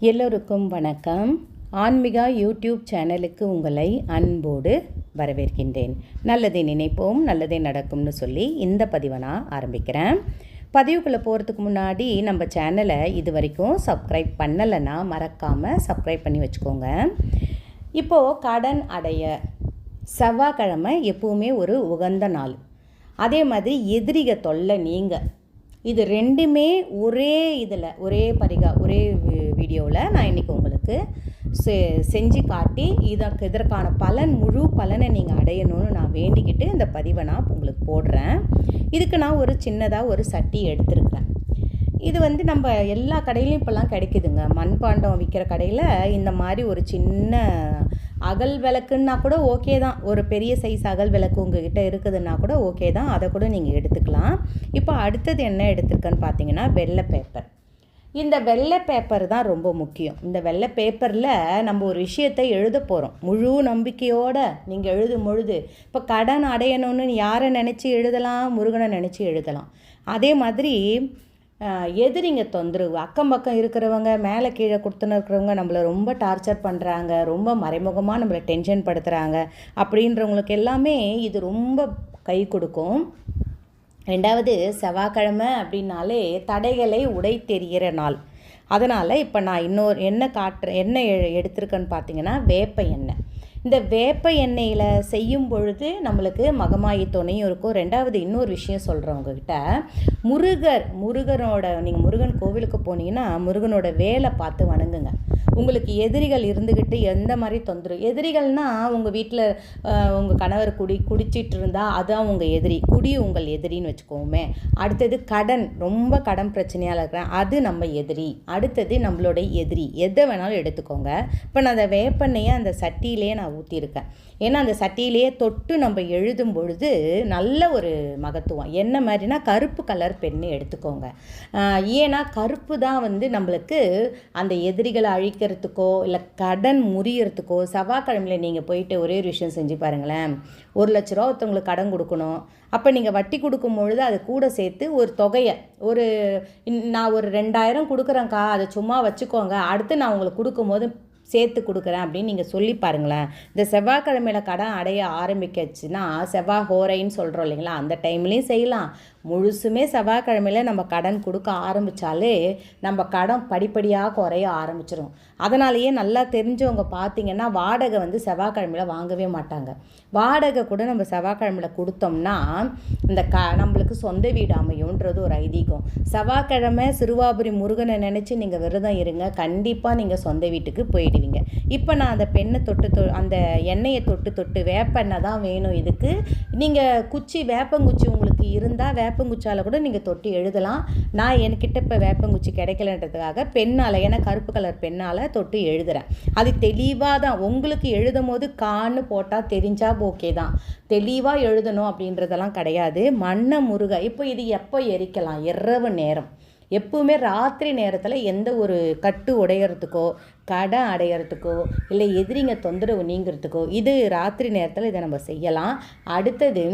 எல்லோருக்கும் வணக்கம். ஆன்மீகா யூடியூப் சேனலுக்கு உங்களை அன்போடு வரவேற்கின்றேன். நல்லதை நினைப்போம் நல்லதே நடக்கும்னு சொல்லி இந்த பதிவை நான் ஆரம்பிக்கிறேன். பதிவுக்குள்ளே போகிறதுக்கு முன்னாடி நம்ம சேனலை இது வரைக்கும் சப்ஸ்கிரைப் பண்ணலைன்னா மறக்காமல் சப்ஸ்கிரைப் பண்ணி வச்சுக்கோங்க. இப்போது கடன் அடைய செவ்வாய்க்கிழமை எப்பவுமே ஒரு உகந்த நாள். அதே மாதிரி எதிரிக தொல்லை நீங்கள் இது ரெண்டுமே ஒரே இதில் ஒரே பரிகா ஒரே வீடியோவில் நான் இன்றைக்கி உங்களுக்கு செ செஞ்சு காட்டி இதற்கு இதற்கான பலன் முழு பலனை நீங்கள் அடையணும்னு நான் வேண்டிக்கிட்டு இந்த பதிவை நான் உங்களுக்கு போடுறேன். இதுக்கு நான் ஒரு சின்னதாக ஒரு சட்டி எடுத்திருக்கிறேன். இது வந்து நம்ம எல்லா கடையிலையும் இப்போல்லாம் கிடைக்குதுங்க. மண்பாண்டம் விற்கிற கடையில் இந்த மாதிரி ஒரு சின்ன அகல் விளக்குன்னா கூட ஓகே தான். ஒரு பெரிய சைஸ் அகல் விளக்கு உங்ககிட்ட இருக்குதுன்னா கூட ஓகே தான். அதை கூட நீங்கள் எடுத்துக்கலாம். இப்போ அடுத்தது என்ன எடுத்துருக்கேன்னு பார்த்தீங்கன்னா வெள்ளை பேப்பர் இந்த வெள்ளை பேப்பர் தான் ரொம்ப முக்கியம். இந்த வெள்ளை பேப்பரில் நம்ம ஒரு விஷயத்தை எழுத போகிறோம் முழு நம்பிக்கையோடு நீங்கள் எழுதும் பொழுது இப்போ கடன் அடையணும்னு யாரை நினச்சி எழுதலாம்? முருகனை நினச்சி எழுதலாம். அதே மாதிரி எதிரிங்க தொந்தரவு. அக்கம் பக்கம் இருக்கிறவங்க மேலே கீழே கொடுத்துன்னு இருக்கிறவங்க நம்மளை ரொம்ப டார்ச்சர் பண்ணுறாங்க ரொம்ப மறைமுகமாக நம்மளை டென்ஷன் படுத்துகிறாங்க அப்படின்றவங்களுக்கு எல்லாமே இது ரொம்ப கை கொடுக்கும். ரெண்டாவது செவ்வாய்க்கிழமை அப்படின்னாலே தடைகளை உடை தெரிகிற நாள். அதனால் இப்போ நான் இன்னொரு என்ன காட்டுற என்ன எடுத்திருக்கேன்னு பார்த்தீங்கன்னா வேப்ப எண்ணெய். இந்த வேப்ப எண்ணெயில் செய்யும் பொழுது நம்மளுக்கு மகமாயி துணையும் இருக்கும். ரெண்டாவது இன்னொரு விஷயம் சொல்கிறேன் உங்ககிட்ட. முருகர் முருகனோட நீங்கள் முருகன் கோவிலுக்கு போனீங்கன்னா முருகனோட வேலை பார்த்து வணங்குங்க. உங்களுக்கு எதிரிகள் இருந்துக்கிட்டு எந்த மாதிரி தொந்தரவு எதிரிகள்னால் உங்கள் வீட்டில் உங்கள் கணவர் குடி குடிச்சிட்டு இருந்தால் அதுதான் உங்கள் எதிரி குடி உங்கள் எதிரின்னு வச்சுக்கோமே. அடுத்தது கடன் ரொம்ப கடன் பிரச்சனையால் இருக்கிறேன் அது நம்ம எதிரி. அடுத்தது நம்மளோட எதிரி. எதை வேணாலும் எடுத்துக்கோங்க. இப்போ நான் அந்த வேப்பெண்ணையை அந்த சட்டியிலே நான் ஊற்றிருக்கேன் ஏன்னா அந்த சட்டியிலேயே தொட்டு நம்ம எழுதும் பொழுது நல்ல ஒரு மகத்துவம். என்ன மாதிரினா கருப்பு கலர் பெண்ணு எடுத்துக்கோங்க. ஏன்னா கருப்பு தான் வந்து நம்மளுக்கு அந்த எதிரிகளை அழிக்கிறதுக்கோ இல்லை கடன் முறியறதுக்கோ செவ்வாய்க்கிழமையில் நீங்கள் போயிட்டு ஒரே ஒரு விஷயம் செஞ்சு பாருங்களேன். ஒரு லட்ச ரூபா ஒருத்தவங்களுக்கு கடன் கொடுக்கணும். அப்போ நீங்கள் வட்டி கொடுக்கும் பொழுது அது கூட சேர்த்து ஒரு தொகையை ஒரு நான் ஒரு ரெண்டாயிரம் கொடுக்குறேங்க்கா அதை சும்மா வச்சுக்கோங்க. அடுத்து நான் உங்களுக்கு கொடுக்கும்போது சேர்த்து கொடுக்குறேன் அப்படின்னு நீங்கள் சொல்லி பாருங்களேன். இந்த செவ்வாய்க்கிழமையில் கடன் அடைய ஆரம்பிக்கச்சுன்னா செவ்வாய் ஹோரைன்னு சொல்கிறோம் இல்லைங்களா? அந்த டைம்லேயும் செய்யலாம். முழுசுமே செவ்வாய்க்கிழமையில் நம்ம கடன் கொடுக்க ஆரம்பித்தாலே நம்ம கடன் படிப்படியாக குறைய ஆரம்பிச்சிடும் அதனாலேயே நல்லா தெரிஞ்சவங்க பார்த்தீங்கன்னா வாடகை வந்து செவ்வாய்க்கிழமையில் வாங்கவே மாட்டாங்க. வாடகை கூட நம்ம செவ்வாய்க்கிழமையில் கொடுத்தோம்னா இந்த க நம்மளுக்கு சொந்த வீடு அமையும்ன்றது ஒரு ஐதீகம். செவ்வாய்க்கிழமை சிறுவாபுரி முருகனை நினச்சி நீங்கள் விரதம் இருங்க. கண்டிப்பாக நீங்கள் சொந்த வீட்டுக்கு போயிடுவீங்க. இப்போ நான் அந்த பெண்ணை தொட்டு தொ அந்த எண்ணெயை தொட்டு தொட்டு வேப்பெண்ணெய் தான் வேணும் இதுக்கு. நீங்கள் குச்சி வேப்பங்குச்சி உங்களுக்கு இருந்தால் வேப்பங்குச்சால் கூட நீங்கள் தொட்டு எழுதலாம். நான் என்கிட்ட இப்போ வேப்பங்குச்சி கிடைக்கலன்றதுக்காக பெண்ணால் ஏன்னா கருப்பு கலர் பெண்ணால் தொட்டு எழுதுகிறேன் அது தெளிவாக தான் உங்களுக்கு எழுதும் போது கான்னு போட்டால் தெரிஞ்சால் ஓகே தான். தெளிவாக எழுதணும் அப்படின்றதெல்லாம் கிடையாது. மண்ணை முருகை இப்போ இது எப்போ எரிக்கலாம்? இரவு நேரம். எப்பவுமே ராத்திரி நேரத்தில் எந்த ஒரு கட்டு உடையிறதுக்கோ கடை அடையிறதுக்கோ இல்லை எதிரிங்க தொந்தரவு நீங்கிறதுக்கோ இது ராத்திரி நேரத்தில் இதை நம்ம செய்யலாம். அடுத்தது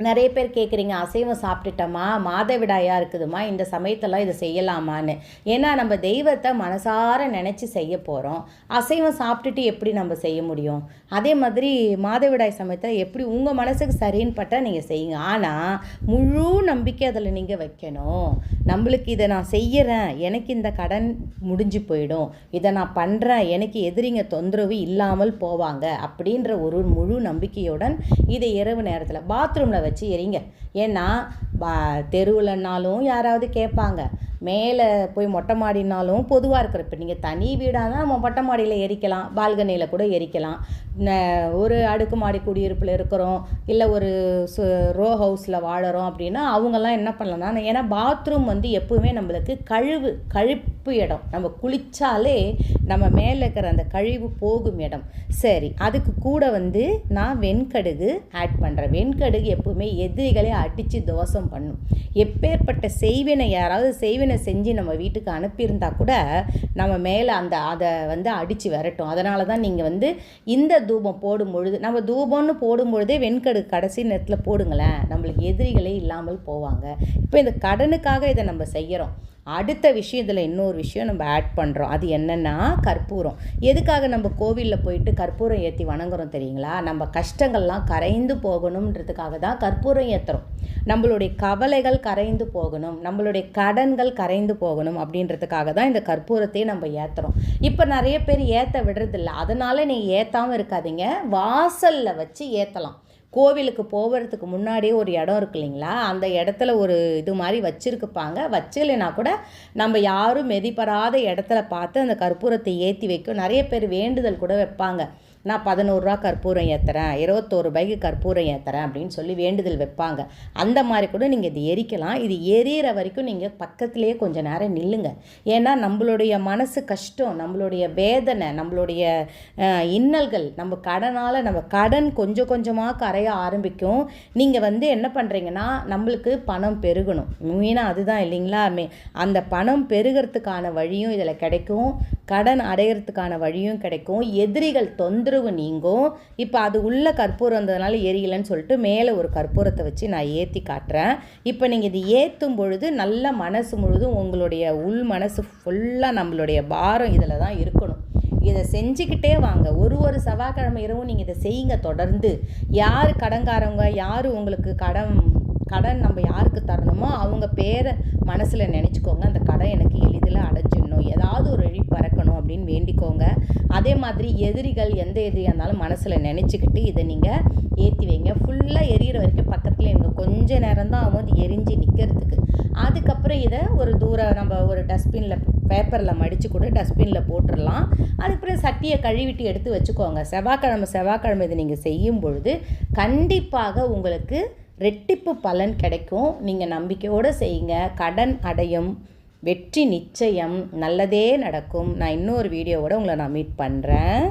நிறைய பேர் கேட்குறீங்க அசைவம் சாப்பிட்டுட்டோமா? மாதவிடாயாக இருக்குதுமா? இந்த சமயத்தெல்லாம் இதை செய்யலாமான்னு. ஏன்னா நம்ம தெய்வத்தை மனசார நினச்சி செய்ய போகிறோம் அசைவம் சாப்பிட்டுட்டு எப்படி நம்ம செய்ய முடியும்? அதே மாதிரி மாதவிடாய் சமயத்தில் எப்படி உங்கள் மனசுக்கு சரின்னு பட்டால் நீங்கள் செய்யுங்க. ஆனால் முழு நம்பிக்கை அதில் நீங்கள் வைக்கணும். நம்மளுக்கு இதை நான் செய்கிறேன் எனக்கு இந்த கடன் முடிஞ்சு போயிடும். இதை நான் பண்ணுறேன் எனக்கு எதிரிங்க தொந்தரவு இல்லாமல் போவாங்க அப்படின்ற ஒரு முழு நம்பிக்கையுடன் இதை இரவு நேரத்தில் பாத்ரூமில் வச்சு எரிங்க ஏன்னா தெருவில்னாலும் யாராவது கேட்பாங்க. மேலே போய் மொட்டை மாடினாலும் பொதுவாக இருக்கிற இப்போ நீங்கள் தனி வீடாக தான் நம்ம மொட்டை மாடியில் எரிக்கலாம். பால்கனியில் கூட எரிக்கலாம். ஒரு அடுக்குமாடி குடியிருப்பில் இருக்கிறோம் இல்லை ஒரு ரோ ஹவுஸில் வாழறோம் அப்படின்னா அவங்கெல்லாம் என்ன பண்ணலாம்னா ஏன்னா பாத்ரூம் வந்து எப்போவுமே நம்மளுக்கு கழிவு கழிப்பு இடம். நம்ம குளித்தாலே நம்ம மேலே இருக்கிற அந்த கழிவு போகும் இடம். சரி அதுக்கு கூட வந்து நான் வெண்கடுகு ஆட் பண்ணுறேன் வெண்கடுகு எப்பவுமே எதிரிகளை அடித்து தோசம் பண்ணும். எப்பேற்பட்ட செய்வினை யாராவது செய்வினை செஞ்சு நம்ம வீட்டுக்கு அனுப்பியிருந்தா கூட நம்ம மேலே அந்த அதை வந்து அடித்து வரட்டும். அதனால தான் நீங்கள் வந்து இந்த தூபம் போடும் பொழுது நம்ம தூபம்னு போடும் பொழுதே வெண்கடு கடைசி நேரத்தில் போடுங்களேன். நம்மளுக்கு எதிரிகளே இல்லாமல் போவாங்க. இப்போ இந்த கடனுக்காக இதை நம்ம செய்கிறோம் அடுத்த விஷயம் இதில் இன்னொரு விஷயம் நம்ம ஆட் பண்ணுறோம் அது என்னென்னா கற்பூரம். எதுக்காக நம்ம கோவிலில் போயிட்டு கற்பூரம் ஏற்றி வணங்குறோம் தெரியுங்களா? நம்ம கஷ்டங்கள்லாம் கரைந்து போகணுன்றதுக்காக தான் கற்பூரம் ஏற்றுறோம் நம்மளுடைய கவலைகள் கரைந்து போகணும். நம்மளுடைய கடன்கள் கரைந்து போகணும் அப்படின்றதுக்காக தான் இந்த கற்பூரத்தையே நம்ம ஏற்றுறோம் இப்போ நிறைய பேர் ஏற்ற விடுறதில்ல. அதனால் நீ ஏற்றாமல் இருக்காதீங்க. வாசலில் வச்சு ஏற்றலாம் கோவிலுக்கு போகிறதுக்கு முன்னாடியே ஒரு இடம் இருக்கு இல்லைங்களா? அந்த இடத்துல ஒரு இது மாதிரி வச்சுருக்குப்பாங்க. வச்சுலைனா கூட நம்ம யாரும் மெதிப்படாத இடத்துல பார்த்து அந்த கற்பூரத்தை ஏற்றி வைக்கும் நிறைய பேர் வேண்டுதல் கூட வைப்பாங்க. நான் பதினோருவா கற்பூரம் ஏற்றுறேன் இருபத்தோரு ரூபாய்க்கு கற்பூரம் ஏற்றுறேன் அப்படின்னு சொல்லி வேண்டுதல் வைப்பாங்க. அந்த மாதிரி கூட நீங்கள் இது எரிக்கலாம். இது எரியிற வரைக்கும் நீங்கள் பக்கத்துலேயே கொஞ்சம் நேரம் நில்லுங்க. ஏன்னா நம்மளுடைய மனசு கஷ்டம் நம்மளுடைய வேதனை நம்மளுடைய இன்னல்கள் நம்ம கடனால் நம்ம கடன் கொஞ்சம் கொஞ்சமாக கரைய ஆரம்பிக்கும். நீங்கள் வந்து என்ன பண்ணுறீங்கன்னா நம்மளுக்கு பணம் பெருகணும். மெயினாக அதுதான் இல்லைங்களா? மே அந்த பணம் பெருகிறதுக்கான வழியும் இதில் கிடைக்கும். கடன் அடையிறதுக்கான வழியும் கிடைக்கும். எதிரிகள் தொந்தரவு நீங்கும். இப்போ அது உள்ள கற்பூரம் இருந்ததுனால எரியலைன்னு சொல்லிட்டு மேலே ஒரு கற்பூரத்தை வச்சு நான் ஏற்றி காட்டுறேன். இப்போ நீங்கள் இது ஏற்றும் பொழுது நல்ல மனசு முழுதும் உங்களுடைய உள் மனசு ஃபுல்லாக நம்மளுடைய பாரம் இதில் தான் இருக்கணும். இதை செஞ்சுக்கிட்டே வாங்க. ஒரு ஒரு செவ்வாய்க்கிழமை இரவும் நீங்கள் இதை செய்யுங்க தொடர்ந்து. யார் கடன்காரவங்க யார் உங்களுக்கு கடன் கடன் நம்ம யாருக்கு தரணுமோ அவங்க பேரை மனசில் நினச்சிக்கோங்க. அந்த கடன் எனக்கு எளிதில் அடைஞ்சிடணும். ஏதாவது ஒரு வழி பறக்கணும் அப்படின்னு வேண்டிக்கோங்க. அதே மாதிரி எதிரிகள் எந்த எதிரியாக இருந்தாலும் மனசில் நினச்சிக்கிட்டு இதை நீங்கள் ஏற்றி வைங்க. ஃபுல்லாக எரியிற வரைக்கும் பக்கத்தில் எனக்கு கொஞ்ச நேரம் தான் ஆகும் அது எரிஞ்சு நிற்கிறதுக்கு அதுக்கப்புறம் இதை ஒரு தூரம் நம்ம ஒரு டஸ்ட்பினில் பேப்பரில் மடித்து கூட டஸ்ட்பினில் போட்டுடலாம் அதுக்கப்புறம் சட்டியை கழுவிட்டு எடுத்து வச்சுக்கோங்க. செவ்வாய்க்கிழமை செவ்வாய்க்கிழமை இதை நீங்கள் செய்யும் பொழுது கண்டிப்பாக உங்களுக்கு ரெட்டிப்பு பலன் கிடைக்கும். நீங்கள் நம்பிக்கையோடு செய்யுங்க. கடன் அடையும். வெற்றி நிச்சயம். நல்லதே நடக்கும். நான் இன்னொரு வீடியோவோட உங்களை நான் மீட் பண்ணுறேன்